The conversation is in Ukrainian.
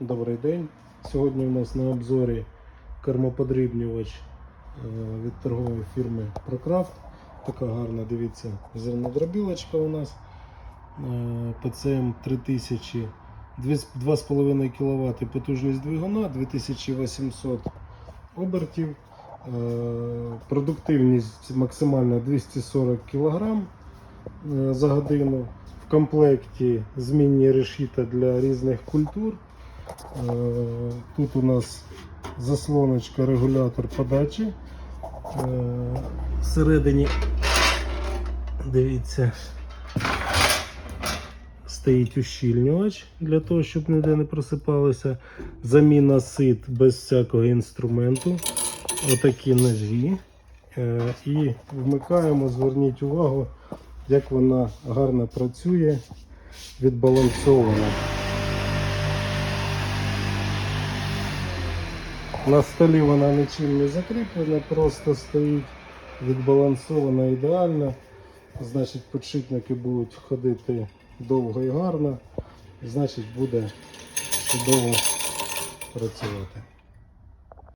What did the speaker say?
Добрий день. Сьогодні у нас на обзорі кермоподрібнювач е, від торгової фірми ProCraft. Така гарна, дивіться, зернодробілочка у нас. Е, ПЦМ 3000, 2,5 кВт потужність двигуна, 2800 обертів. Е, Продуктивність максимальна 240 кг за годину. В комплекті змінні решіта для різних культур. Е, Тут у нас заслоночка, регулятор подачі. Е, Всередині, дивіться, стоїть ущільнювач для того, щоб ніде не просипалося. Заміна сит без всякого інструменту. Отакі ножі. Е, І вмикаємо, зверніть увагу, як вона гарно працює, відбалансована. На столі вона нічим не закріплена, просто стоїть відбалансована ідеально. Значить, підшипники будуть ходити довго і гарно, значить буде чудово працювати.